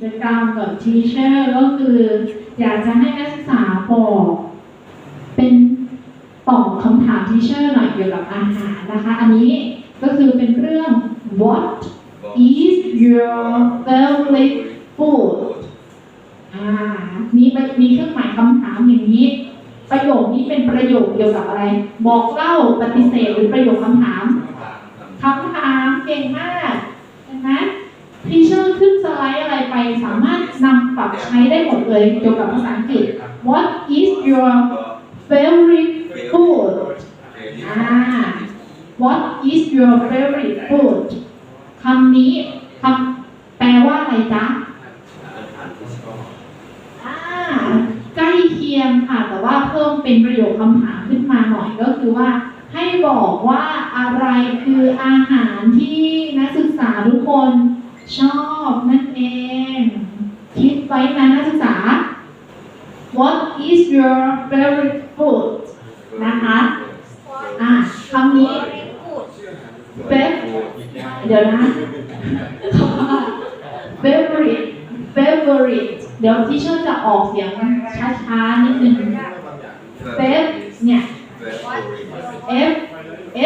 กิจกรรมกับทีเชอร์ก็คือ อยากจะให้นักศึกษาบอกเป็นตอบคำถามทีเชอร์หน่อยเกี่ยวกับอาหารนะคะ อันนี้ก็คือเป็นเรื่อง what is your favorite food อ่ามีมีเครื่องหมายคำถามอย่างนี้ ประโยคนี้เป็นประโยคเกี่ยวกับอะไร บอกเล่าปฏิเสธหรือประโยคคำถามคำถามเก่งมากเห็นไหม ไลด์อะไรไปสามารถนำปรับใช้ได้หมดเลยเกี่ยวกับภาษาอังกฤษ What is your favorite food อ่า What is your favorite food คำนี้คำแปลว่าอะไรจ๊ะใกล้เคียงค่ะ แต่ว่าเพิ่มเป็นประโยคคำถามขึ้นมาหน่อยก็คือว่าให้บอกว่าอะไรคืออาหารที่นักศึกษาทุกคนชอบนั่นเอง คิดไว้นะนักศึกษา What is your favorite food นะคะอ่าคำนี้ fav เดี๋ยวนะคำว่า favorite favorite เดี๋ยวที่เชื่อจะออกเสียงช้าๆนิดนึง fav เนี่ย F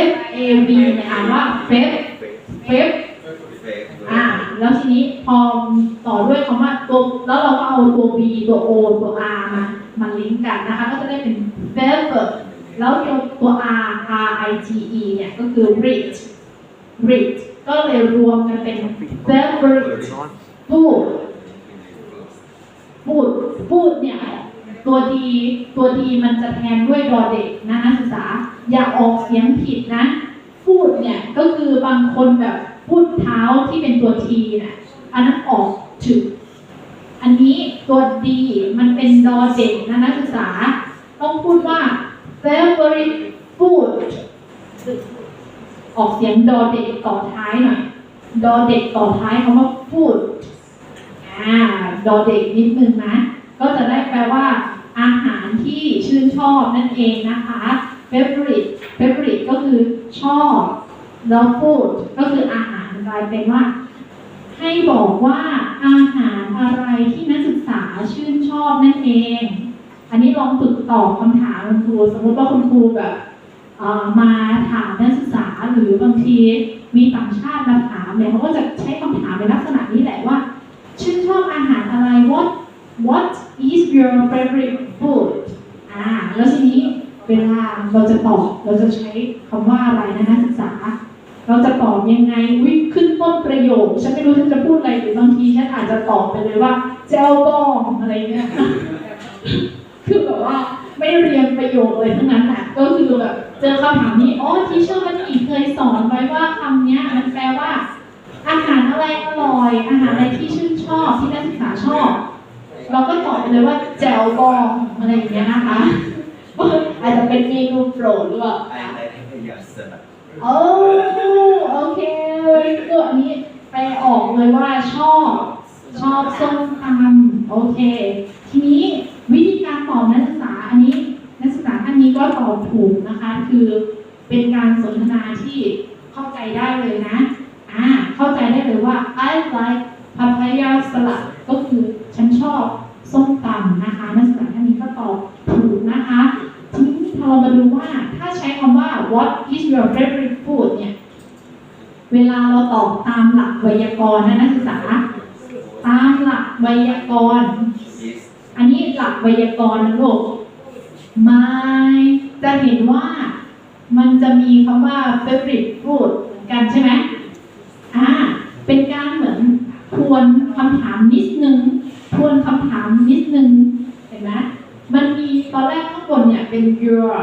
F A V เนี่ยอ่านว่า fav fav อ่าแล้วทีนี้พอต่อด้วยคำว่าตัวแล้วเราก็เอาตัว B ตัว O ตัว R มา มาลิงก์กันนะคะ ก็จะได้เป็น favor แล้วตัวตัว R R I T E เนี่ยก็คือ rich rich ก็เลยรวมกันเป็น favorite food พูดพูดเนี่ยตัวดีตัวดีมันจะแทนด้วยดอเด็กนะนักศึกษา อย่าออกเสียงผิดนะ พูดเนี่ยก็คือบางคนแบบพูดเท้าที่เป็นตัวทีนะอันนั้นออกถึกอันนี้ ตัวดีมันเป็นดอเด็กนะนักศึกษา ต้องพูดว่า favorite food ออกเสียงดอเด็กต่อท้ายหน่อย ดอเด็กต่อท้ายคำว่าพูดอ่าดอเด็กนิดนึงนะ ก็จะได้แปลว่า อาหารที่ชื่นชอบนั่นเองนะคะ favorite favorite ก็คือชอบ แล้ว food ก็คืออาหารกลายเป็นว่า ให้บอกว่าอาหารอะไรที่นักศึกษาชื่นชอบนั่นเอง อันนี้ลองฝึกตอบคำถามคุณครูสมมติว่าคุณครูแบบเอ่อมาถามนักศึกษาหรือบางทีมีต่างชาติมาถามเนี่ยเขาก็จะใช้คำถามในลักษณะนี้แหละว่า ชื่นชอบอาหารอะไร what what is your favorite food อ่าแล้วทีนี้เวลาเราจะตอบเราจะใช้คำว่าอะไรนะนักศึกษา เราจะตอบยังไงวิขึ้นต้นประโยค ฉันไม่รู้ฉันจะพูดอะไรหรือบางทีฉันอาจจะตอบไปเลยว่าเจลบองอะไรเงี้ยคือแบบว่าไม่เรียนประโยคเลยทั้งนั้นอะก็คือแบบเจอคำถามนี้อ๋อทีเชอร์มันอีกเคยสอนไว้ว่าคำเนี้ยมันแปลว่า อาหารอะไรอร่อย อาหารอะไรที่ชื่นชอบที่นักศึกษาชอบ เราก็ตอบไปเลยว่าแจวบองอะไรอย่างเงี้ยนะคะอาจจะเป็นเมนูโปรดหรือเปล่า โอ้โอเคตัวนี้ไปออกเลยว่าชอบ ชอบส้มตำโอเค ทีนี้วิธีการตอบนักศึกษาอันนี้นักศึกษาท่านนี้ก็ตอบถูกนะคะ คือเป็นการสนทนาที่เข้าใจได้เลยนะ อ่า เข้าใจได้เลยว่า I like papaya salad ก็คือฉันชอบส้มตำนะคะนักศึกษาท่านนี้ก็ตอบถูกนะคะ พอเรามาดูว่าถ้าใช้คำว่า what is your favorite food เนี่ย เวลาเราตอบตามหลักไวยากรณ์นะนักศึกษา ตามหลักไวยากรณ์ อันนี้หลักไวยากรณ์นะลูก my จะเห็นว่ามันจะมีคำว่า favorite food เหมือนกันใช่ไหมอ่า เป็นการเหมือนทวนคำถามนิดนึง ทวนคำถามนิดนึง เห็นไหม มันมีตอนแรกข้างบนเนี่ยเป็น your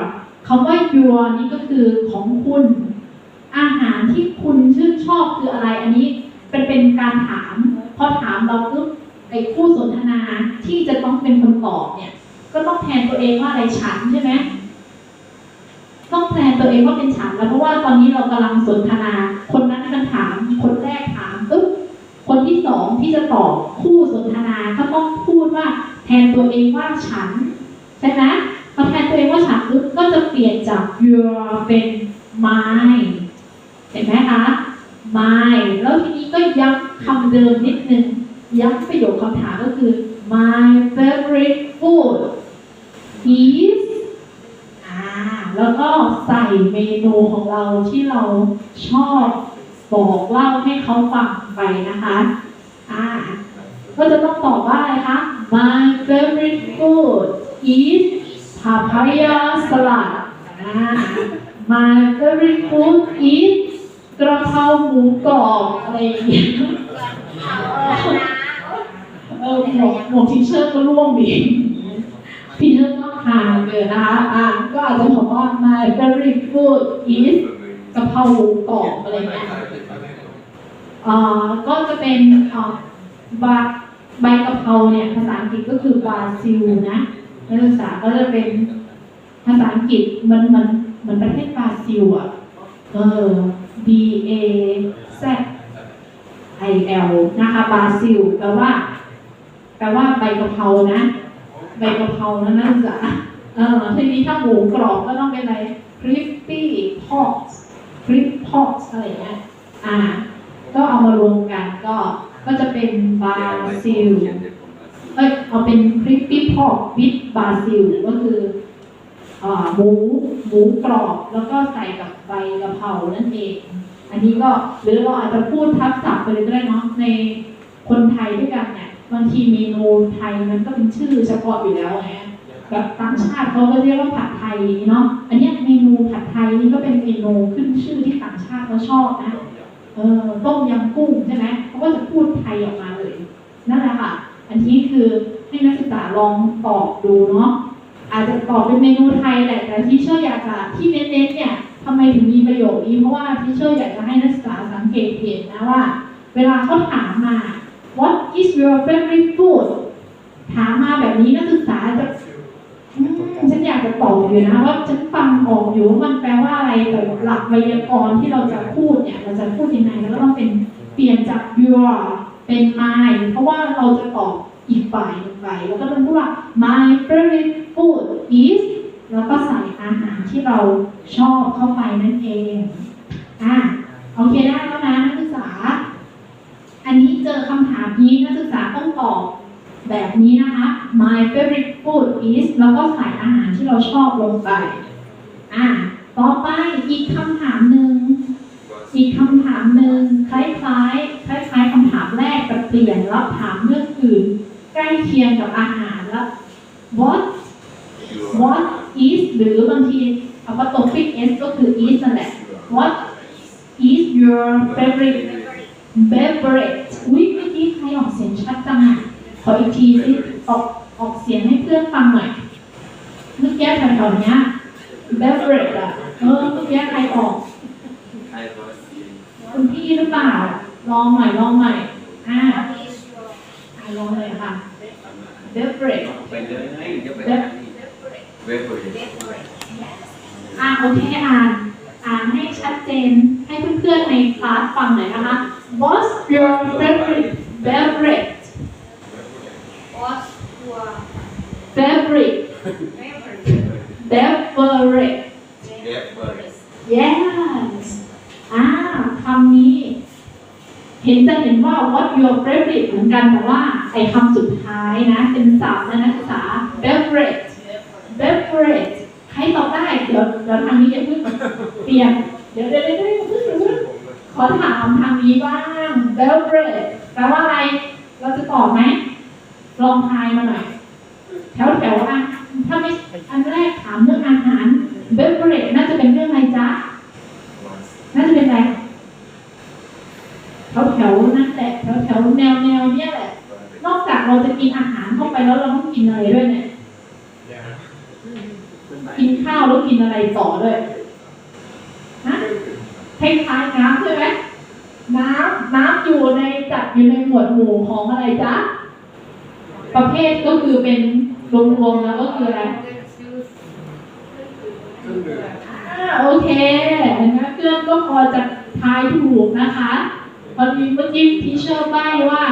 คำว่า your นี่ก็คือของคุณ อาหารที่คุณชื่นชอบคืออะไรอันนี้เป็นเป็นการถาม พอถามเราปุ๊บไอ้คู่สนทนาที่จะต้องเป็นคนตอบเนี่ย ก็ต้องแทนตัวเองว่าอะไรฉันใช่ไหมต้องแทนตัวเองว่าเป็นฉันแล้วเพราะว่าตอนนี้เรากำลังสนทนา คนนั้นมันถาม คนแรกถามปุ๊บคนที่สองที่จะตอบคู่สนทนาก็ต้องพูดว่าแทนตัวเองว่าฉัน ใช่ไหมพอแทนตัวเองว่าฉันก็จะเปลี่ยนจาก your เป็น my เห็นไหมคะ my แล้วทีนี้ก็ย้ำคำเดิมนิดนึง ย้ำประโยคคำถามก็คือ my favorite food is อ่าแล้วก็ใส่เมนูของเราที่เราชอบบอกเล่าให้เขาฟังไปนะคะอ่าก็จะต้องตอบว่าอะไรคะ My favorite food is papaya salad อ่า My favorite food is กระเพราหมูกรอบอะไรอย่างเงี้ยเออหมวกหมวกทิชเชอร์ก็ร่วงดีทิชเชอร์ก็หางเกินนะคะอ่าก็อาจจะบอกว่า My favorite food is กระเพราหมูกรอบอะไรเงี้ยอ่าก็จะเป็นอ่าบาใบกะเพราเนี่ยภาษาอังกฤษก็คือบราซิลนะ นักศึกษาก็จะเป็นภาษาอังกฤษมันมันเหมือนประเทศบราซิลอะเออ B A Z I L นะคะบราซิลแปลว่า แปลว่าใบกะเพรานะใบกะเพรานะนักศึกษาเออทีนี้ถ้าหมูกรอบก็ต้องเป็นอะไร crispy pot crisp pot อะไรเงี้ยอ่า ก็เอามารวมกันก็ก็จะเป็นบราซิล เอ้ยเอาเป็นคริปปี้พอกวิดบาซิลก็คืออ่าหมูหมูกรอบแล้วก็ใส่กับใบกะเพรานั่นเอง อันนี้ก็หรือเราอาจจะพูดทับศัพท์ไปเลยก็ได้เนาะในคนไทยด้วยกันเนี่ยบางทีเมนูไทยมันก็เป็นชื่อเฉพาะอยู่แล้วไงแบบต่างชาติเขาก็เรียกว่าผัดไทยเนาะอันนี้เมนูผัดไทยนี่ก็เป็นเมนูขึ้นชื่อที่ต่างชาติเขาชอบนะเออต้มยำกุ้งใช่ไหมเขาก็จะพูดไทยออกมาเลยนั่นแหละค่ะ อันนี้คือให้นักศึกษาลองตอบดูเนาะอาจจะตอบเป็นเมนูไทยแหละแต่ที่เชื่ออยากจะที่เน้นๆเนี่ยทำไมถึงมีประโยชน์นี้เพราะว่าที่เชื่ออยากจะให้นักศึกษาสังเกตเห็นนะว่า เวลาเขาถามมา what is your favorite food ถามมาแบบนี้นักศึกษาจะอืมฉันอยากจะตอบอยู่นะว่าฉันฟังออกอยู่ว่ามันแปลว่าอะไรแต่หลักไวยากรณ์ที่เราจะพูดเนี่ยเราจะพูดยังไงแล้วก็ต้องเป็นเปลี่ยนจาก your เป็น my เพราะว่าเราจะตอบอีกฝ่ายหนึ่งไปแล้วก็ต้องพูดว่า my favorite food is แล้วก็ใส่อาหารที่เราชอบเข้าไปนั่นเองอะโอเคได้แล้วนะนักศึกษา อันนี้เจอคำถามนี้นักศึกษาต้องตอบแบบนี้นะคะ my favorite food is แล้วก็ใส่อาหารที่เราชอบลงไป อะ ต่อไปอีกคำถามหนึ่ง อีกคำถามหนึ่งคล้ายๆคล้ายๆคำถาม แรกแต่เปลี่ยนแล้วถามเรื่องอื่น ใกล้เคียงกับอาหารแล้ว what what is หรือบางทีเอาว่าตัว fix s ก็คือ is นั่นแหละ what is your favorite beverage อุ้ยเมื่อกี้ใครออกเสียงชัดจังอะขออีกทีสิออกออกเสียงให้เพื่อนฟังหน่อยเมื่อกี้แถวๆเนี้ย beverage อะเออเมื่อกี้ใครออกคุณพี่หรือเปล่าลองใหม่ลองใหม่ อ่าอ่าลองเลยค่ะ beverage ไปเลยจะไปที่เว็บเลย อ่าโอเคอ่านอ่านให้ชัดเจนให้เพื่อนๆในคลาสฟังหน่อยนะคะ What's your favorite beverage What's your beverage favorite beverage เว็บเบอร์ yes อ่าคำนี้ เห็นจะเห็นว่า what your favorite เหมือนกันแต่ว่าไอ้คำสุดท้ายนะ เป็นศัพท์นะนักศึกษา beverage beverage ใครตอบได้ เดี๋ยวเดี๋ยวทางนี้อย่าเพิ่งเปลี่ยนเดี๋ยวเดี๋ยวเดี๋ยวเพิ่งพิ่งขอถามทางนี้บ้าง beverage แปลว่าอะไร เราจะตอบไหมลองทายมาหน่อย แถวแถวอะถ้าไม่อันแรกถามเรื่องอาหาร beverage น่าจะเป็นเรื่องอะไรจ๊ะ น่าจะเป็นอะไร แถวแถวๆนั่นแหละแถวแถวๆแนวแนวๆเนี่ยแหละ นอกจากเราจะกินอาหารเข้าไปแล้วเราต้องกินอะไรด้วยเนี่ยกินข้าวแล้วกินอะไรต่อด้วยฮะคล้ายๆน้ำใช่ไหมน้ำน้ำอยู่ในจัดอยู่ในหมวดหมู่ของอะไรจ๊ะประเภทก็คือเป็นรวมๆแล้วก็คืออะไรอ่าโอเคนะเพื่อนก็พอจะทายถูกนะคะ พอดีเมื่อกี้ทีเชอร์ใบ้ว่า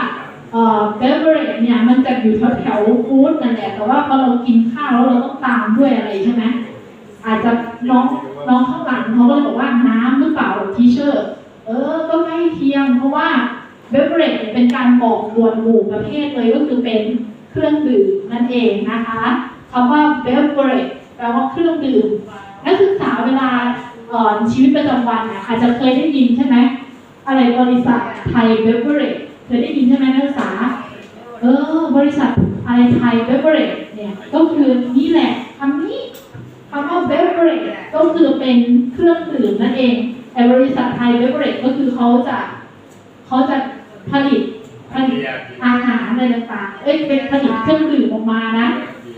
เอ่อเบเวอร์เนี่ยมันจะอยู่แถวแถวฟู้ดนั่นแหละแต่ว่าพอเรากินข้าวแล้วเราต้องตามด้วยอะไรใช่ไหมอาจจะน้องน้องข้างหลังเขาก็เลยบอกว่าน้ำหรือเปล่าทีเชอร์เออก็ใกล้เคียงเพราะว่า beverage เนี่ยเป็นการบอกหมวดหมู่ประเภทเลยก็คือเป็นเครื่องดื่มนั่นเองนะคะคำว่า beverage แปลว่าเครื่องดื่มนักศึกษาเวลาเอ่อชีวิตประจำวันเนี่ยอาจจะเคยได้ยินใช่ไหม อะไรบริษัทไทย beverage เคยได้ยินใช่ไหมนักศึกษา เออ บริษัทอะไทยไทยเบเวอร์เรจเนี่ย ก็คือนี่แหละคำนี้คำว่าเบเวอร์เรจก็คือเป็นเครื่องดื่มนั่นเองแต่บริษัทไทยเบเวอร์เรจก็คือเขาจะเขาจะผลิตผลิตอาหารอะไรต่างๆเอ้ยเป็นผลิตเครื่องดื่มออกมานะ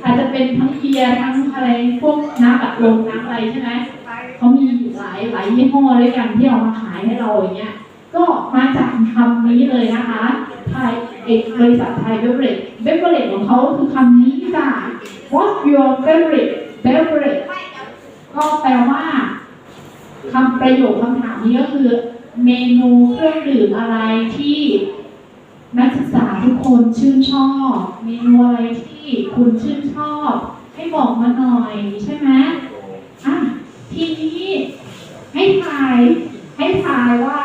อาจจะเป็นทั้งเบียร์ทั้งอะไรพวกน้ำอัดลมน้ำอะไรใช่ไหมเขามีหลายหลายยี่ห้อด้วยกันที่เอามาขายให้เราอย่างเงี้ย ก็มาจากคำนี้เลยนะคะไทยเอกบริษัทไทยเบเวอร์เรจเบเวอร์เรจของเขาคือคำนี้จ้ะ What's your favorite beverage ก็แปลว่าคำประโยคคำถามนี้ก็คือ เมนูเครื่องดื่มอะไรที่นักศึกษาทุกคนชื่นชอบ เมนูอะไรที่คุณชื่นชอบ ให้บอกมาหน่อยใช่ไหมอะทีนี้ให้ทายให้ทายว่า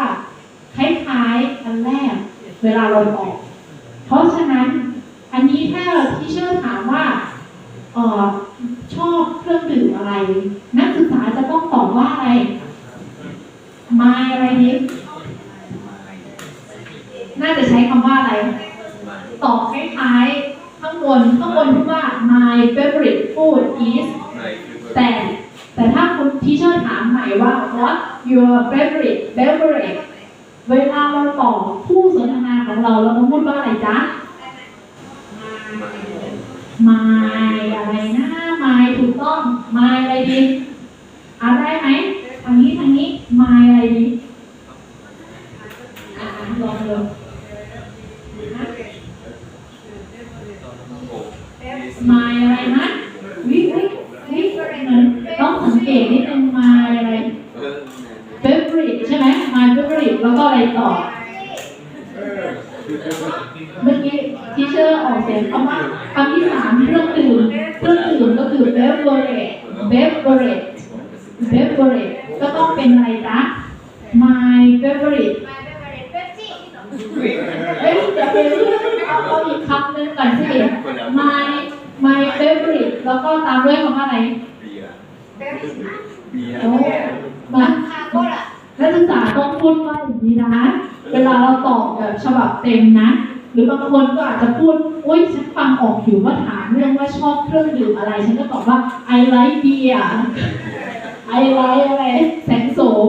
คล้ายๆอันแรกเวลาเราตอบเพราะฉะนั้นอันนี้ถ้าที่เชื่อถามว่าออชอบเครื่องดื่มอะไร นักศึกษาจะต้องตอบว่าอะไรมาอะไรนี้น่าจะใช้คำว่าอะไร ตอบคล้ายๆ ข้างบนข้างบนพูดว่า my favorite food is แต่แต่ถ้าคุณทีเชอร์ถามใหม่ว่า what your favorite beverage เวลาเราตอบผู้สนทนาของเราเราต้องพูดว่าอะไรจ๊ะไม่อะไรนะไม่ถูกต้องไม่อะไรดีเอาได้ไหมทางนี้ทางนี้ my อะไรดีอะลองดูนะ my อะไรนะวิวิวิเหมือนต้องสังเกตนิดนึง my อะไร favorite ใช่ไหม my favorite แล้วก็อะไรต่อ เมื่อกี้ทีเชอร์ออกเสียงคำว่าคำที่สามเครื่องดื่มเครื่องดื่มก็คือ beverage beverage beverage ก็ต้องเป็นอะไรจ๊ะ my favorite เอ้ยเดี๋ยวเดี๋ยวเอาเอาอีกคำหนึ่งก่อนสิ my my favorite แล้วก็ตามด้วยคำว่าอะไรโอ้มานักศึกษาต้องพูดว่าอย่าง นี้นะ เวลาเราตอบแบบฉบับเต็มนะ หรือบางคนก็อาจจะพูดอุ้ยฉันฟังออกอยู่ว่าถามเรื่องว่าชอบเครื่องดื่มอะไร ฉันก็ตอบว่า I like beer I like อะไรแสงโสม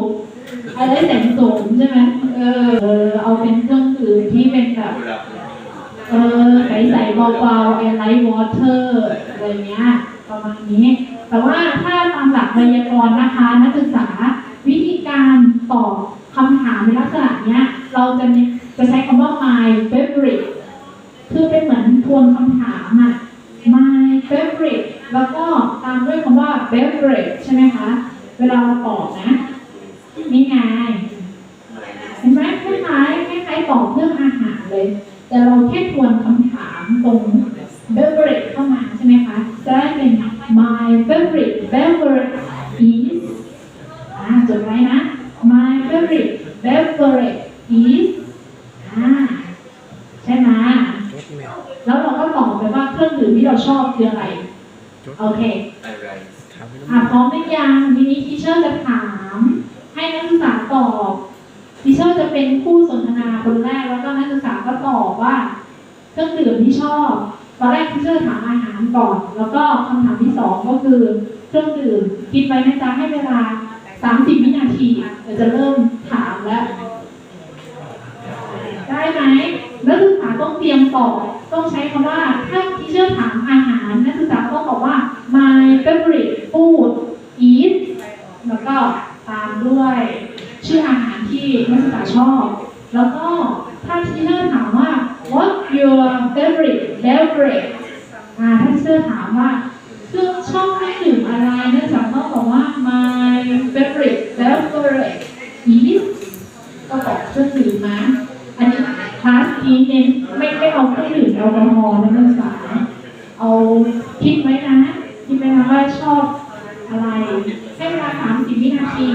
I like แสงโสมใช่ไหมเออเอาเป็นเครื่องดื่มที่เป็นแบบเออใสๆเบาๆ I like water อะไรเงี้ยประมาณนี้ แต่ว่าถ้าตามหลักไวยากรณ์นะคะนักศึกษา คำถามในลักษณะเนี้ยเราจะมีจะใช้คำว่า my favorite คือเป็นเหมือนทวนคำถามอะ my favorite แล้วก็ตามด้วยคำว่า beverage ใช่ไหมคะ เวลาเราตอบนะนี่ไงเห็นไหมคล้ายๆคล้ายๆตอบเรื่องอาหารเลย แต่เราแค่ทวนคำถามตรง beverage เข้ามาใช่ไหมคะ จะได้เป็น my favorite beverage is อ่าจดไว้นะ my favorite beverage is อ่าใช่ไหมแล้วเราก็ตอบไปว่าเครื่องดื่มที่เราชอบคืออะไร โอเคอะพร้อมหรือยังทีนี้ทีเชอร์จะถาม ให้นักศึกษาตอบทีเชอร์จะเป็นผู้สนทนาคนแรกแล้วก็นักศึกษาก็ตอบว่า เครื่องดื่มที่ชอบตอนแรกทีเชอร์ถามอาหารก่อน แล้วก็คำถามที่สองก็คือ เครื่องดื่มคิดไว้นะจ๊ะให้เวลา30วินาทีเดี๋ยวจะเริ่มถามแล้ว ได้ไหมนักศึกษาต้องเตรียมตอบต้องใช้คำว่าถ้าที่เชื่อถามอาหารนักศึกษาต้องบอกว่า my favorite food is แล้วก็ตามด้วย ชื่ออาหารที่นักศึกษาชอบ แล้วก็ถ้าที่เชื่อถามว่า what your favorite beverage อ่าถ้าที่เชื่อถามว่าเครื่องชอบเครื่องดื่มอะไรนักศึกษาต้องบอกว่า my favorite beverage เครื่องดื่มนะอันนี้คลาสนี้เน้นไม่ไม่เอาเครื่องดื่มแอลกอฮอล์นะนักศึกษาเอาคิดไว้นะคิดไว้นะว่าชอบอะไรให้เวลา30วินาที